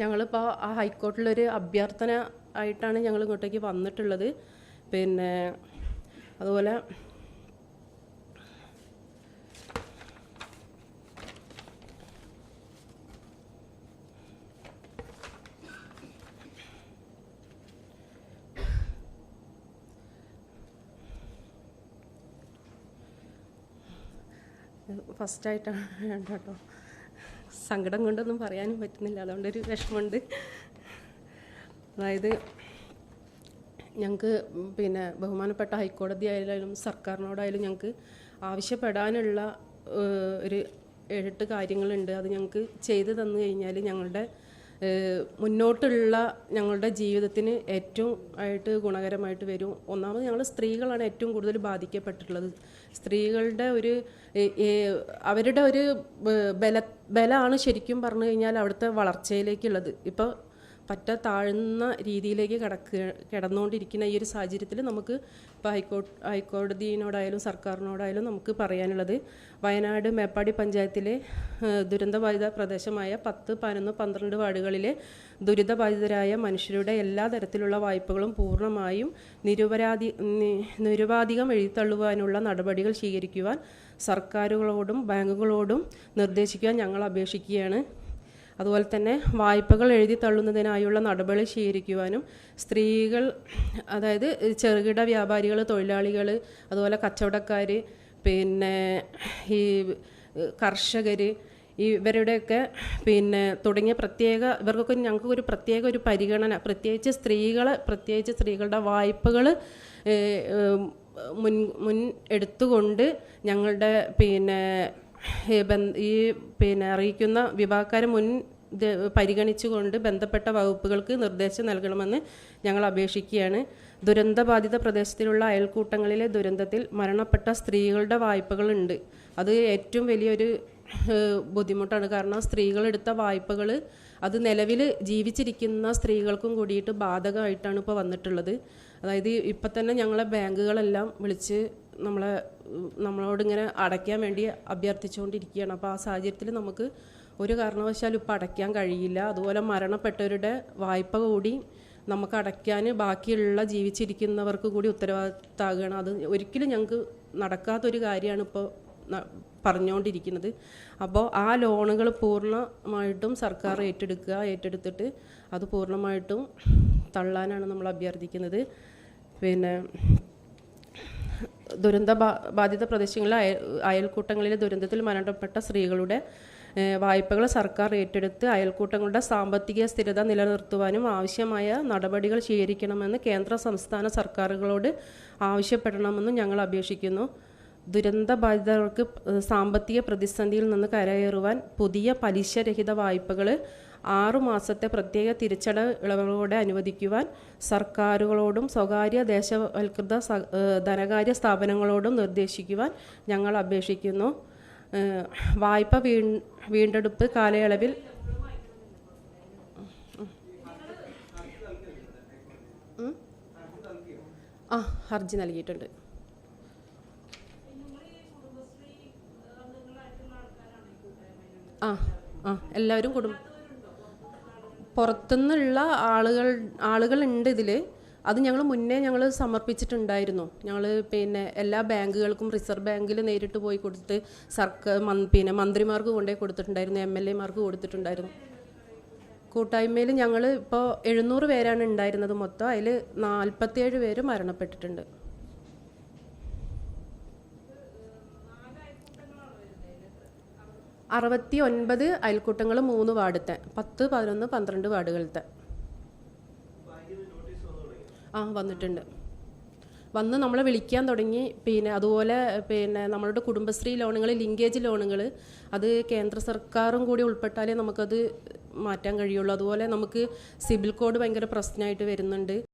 ഞങ്ങളിപ്പോൾ ആ ഹൈക്കോർട്ടിലൊരു അഭ്യർത്ഥന ആയിട്ടാണ് ഞങ്ങൾ ഇങ്ങോട്ടേക്ക് വന്നിട്ടുള്ളത്. പിന്നെ അതുപോലെ ഫസ്റ്റായിട്ടാണ് കേട്ടോ. സങ്കടം കൊണ്ടൊന്നും പറയാനും പറ്റുന്നില്ല. അതുകൊണ്ടൊരു വിഷമമുണ്ട്. അതായത് ഞങ്ങൾക്ക് പിന്നെ ബഹുമാനപ്പെട്ട ഹൈക്കോടതി ആയാലും സർക്കാരിനോടായാലും ഞങ്ങൾക്ക് ആവശ്യപ്പെടാനുള്ള ഒരു എട്ട് കാര്യങ്ങളുണ്ട്. അത് ഞങ്ങൾക്ക് ചെയ്തു തന്നു കഴിഞ്ഞാൽ ഞങ്ങളുടെ മുന്നോട്ടുള്ള ഞങ്ങളുടെ ജീവിതത്തിന് ഏറ്റവും ആയിട്ട് ഗുണകരമായിട്ട് വരും. ഒന്നാമത് ഞങ്ങൾ സ്ത്രീകളാണ് ഏറ്റവും കൂടുതൽ ബാധിക്കപ്പെട്ടിട്ടുള്ളത്. സ്ത്രീകളുടെ ഒരു അവരുടെ ഒരു ബല ബലമാണ് ശരിക്കും പറഞ്ഞു കഴിഞ്ഞാൽ അവിടുത്തെ വളർച്ചയിലേക്കുള്ളത്. ഇപ്പോൾ പറ്റ താഴ്ന്ന രീതിയിലേക്ക് കിടക്കുക കിടന്നുകൊണ്ടിരിക്കുന്ന ഈ ഒരു സാഹചര്യത്തിൽ നമുക്ക് ഇപ്പോൾ ഹൈക്കോ ഹൈക്കോടതിയോടായാലും സർക്കാരിനോടായാലും നമുക്ക് പറയാനുള്ളത് വയനാട് മേപ്പാടി പഞ്ചായത്തിലെ ദുരന്തബാധിത പ്രദേശമായ പത്ത് പതിനൊന്ന് പന്ത്രണ്ട് വാർഡുകളിലെ ദുരിതബാധിതരായ മനുഷ്യരുടെ എല്ലാ തരത്തിലുള്ള വായ്പകളും പൂർണമായും നിരുപരാധി നിരുപാധികം എഴുതിത്തള്ളുവാനുള്ള നടപടികൾ സ്വീകരിക്കുവാൻ സർക്കാരുകളോടും ബാങ്കുകളോടും നിർദ്ദേശിക്കുവാൻ ഞങ്ങൾ അപേക്ഷിക്കുകയാണ്. അതുപോലെ തന്നെ വായ്പകൾ എഴുതി തള്ളുന്നതിനായുള്ള നടപടി സ്വീകരിക്കുവാനും സ്ത്രീകൾ അതായത് ചെറുകിട വ്യാപാരികൾ തൊഴിലാളികൾ അതുപോലെ കച്ചവടക്കാർ പിന്നെ ഈ കർഷകർ ഇവരുടെയൊക്കെ പിന്നെ തുടങ്ങിയ പ്രത്യേക ഇവർക്കൊക്കെ ഞങ്ങൾക്ക് ഒരു പ്രത്യേക ഒരു പരിഗണന പ്രത്യേകിച്ച് സ്ത്രീകളെ പ്രത്യേകിച്ച് സ്ത്രീകളുടെ വായ്പകൾ മുൻ മുൻ എടുത്തുകൊണ്ട് ഞങ്ങളുടെ പിന്നെ ഈ പിന്നെ അറിയിക്കുന്ന വിഭാഗക്കാരെ മുൻ പരിഗണിച്ചുകൊണ്ട് ബന്ധപ്പെട്ട വകുപ്പുകൾക്ക് നിർദ്ദേശം നൽകണമെന്ന് ഞങ്ങൾ അപേക്ഷിക്കുകയാണ്. ദുരന്തബാധിത പ്രദേശത്തിലുള്ള അയൽക്കൂട്ടങ്ങളിലെ ദുരന്തത്തിൽ മരണപ്പെട്ട സ്ത്രീകളുടെ വായ്പകളുണ്ട്. അത് ഏറ്റവും വലിയൊരു ബുദ്ധിമുട്ടാണ്. കാരണം സ്ത്രീകളെടുത്ത വായ്പകൾ അത് നിലവിൽ ജീവിച്ചിരിക്കുന്ന സ്ത്രീകൾക്കും കൂടിയിട്ട് ബാധകമായിട്ടാണ് ഇപ്പോൾ വന്നിട്ടുള്ളത്. അതായത് ഇപ്പം തന്നെ ഞങ്ങളെ ബാങ്കുകളെല്ലാം വിളിച്ച് നമ്മളെ നമ്മളോട് ഇങ്ങനെ അടയ്ക്കാൻ വേണ്ടി അഭ്യർത്ഥിച്ചുകൊണ്ടിരിക്കുകയാണ് അപ്പോൾ ആ സാഹചര്യത്തിൽ നമുക്ക് ഒരു കാരണവശാലും ഇപ്പം അടയ്ക്കാൻ കഴിയില്ല. അതുപോലെ മരണപ്പെട്ടവരുടെ വായ്പ കൂടി നമുക്ക് അടയ്ക്കാൻ ബാക്കിയുള്ള ജീവിച്ചിരിക്കുന്നവർക്ക് കൂടി ഉത്തരവാദിത്തമാകണം അത് ഒരിക്കലും ഞങ്ങൾക്ക് നടക്കാത്തൊരു കാര്യമാണ് ഇപ്പോൾ പറഞ്ഞുകൊണ്ടിരിക്കുന്നത് അപ്പോൾ ആ ലോണുകൾ പൂർണമായിട്ടും സർക്കാർ ഏറ്റെടുക്കുക ഏറ്റെടുത്തിട്ട് അത് പൂർണമായിട്ടും തള്ളാനാണ് നമ്മൾ അഭ്യർത്ഥിക്കുന്നത്. പിന്നെ ദുരന്ത ബാധിത പ്രദേശങ്ങളിലെ അയൽ അയൽക്കൂട്ടങ്ങളിലെ ദുരന്തത്തിൽ മരണപ്പെട്ട സ്ത്രീകളുടെ വായ്പകൾ സർക്കാർ ഏറ്റെടുത്ത് അയൽക്കൂട്ടങ്ങളുടെ സാമ്പത്തിക സ്ഥിരത നിലനിർത്തുവാനും ആവശ്യമായ നടപടികൾ സ്വീകരിക്കണമെന്ന് കേന്ദ്ര സംസ്ഥാന സർക്കാരുകളോട് ആവശ്യപ്പെടണമെന്നും ഞങ്ങൾ അപേക്ഷിക്കുന്നു. ദുരന്ത ബാധിതർക്ക് സാമ്പത്തിക പ്രതിസന്ധിയിൽ നിന്ന് കരകയറുവാൻ പുതിയ പലിശരഹിത വായ്പകൾ ആറു മാസത്തെ പ്രത്യേക തിരിച്ചടവ് ഇളവുകളോടെ അനുവദിക്കുവാൻ സർക്കാരുകളോടും സ്വകാര്യ ദേശവൽകൃത ധനകാര്യ സ്ഥാപനങ്ങളോടും നിർദ്ദേശിക്കുവാൻ ഞങ്ങൾ അപേക്ഷിക്കുന്നു വായ്പ വീ വീണ്ടെടുപ്പ് കാലയളവിൽ. ആ ഹർജി നൽകിയിട്ടുണ്ട് ആ ആ എല്ലാവരും കുടുംബ പുറത്തുനിന്നുള്ള ആളുകൾ ആളുകളുണ്ട് ഇതിൽ അത് ഞങ്ങൾ മുന്നേ ഞങ്ങൾ സമർപ്പിച്ചിട്ടുണ്ടായിരുന്നു. ഞങ്ങൾ പിന്നെ എല്ലാ ബാങ്കുകൾക്കും റിസർവ് ബാങ്കിൽ നേരിട്ട് പോയി കൊടുത്ത് സർക്കാർ പിന്നെ മന്ത്രിമാർക്ക് കൊണ്ടുപോയി കൊടുത്തിട്ടുണ്ടായിരുന്നു എം എൽ എമാർക്ക് കൊടുത്തിട്ടുണ്ടായിരുന്നു. കൂട്ടായ്മയിൽ ഞങ്ങൾ ഇപ്പോൾ എഴുന്നൂറ് പേരാണ് ഉണ്ടായിരുന്നത് മൊത്തം. അതിൽ നാൽപ്പത്തിയേഴ് പേര് മരണപ്പെട്ടിട്ടുണ്ട്. അറുപത്തി ഒൻപത് അയൽക്കൂട്ടങ്ങൾ മൂന്ന് വാർഡത്തെ. പത്ത് പതിനൊന്ന് പന്ത്രണ്ട് വാർഡുകളത്തെ ആ വന്നിട്ടുണ്ട്. വന്ന് നമ്മളെ വിളിക്കാൻ തുടങ്ങി. പിന്നെ അതുപോലെ പിന്നെ നമ്മളുടെ കുടുംബശ്രീ ലോണുകൾ ലിങ്കേജ് ലോണുകൾ അത് കേന്ദ്ര സർക്കാരും കൂടി ഉൾപ്പെട്ടാലേ നമുക്കത് മാറ്റാൻ കഴിയുള്ളൂ. അതുപോലെ നമുക്ക് സിബിൽ കോഡ് ഭയങ്കര പ്രശ്നമായിട്ട് വരുന്നുണ്ട്.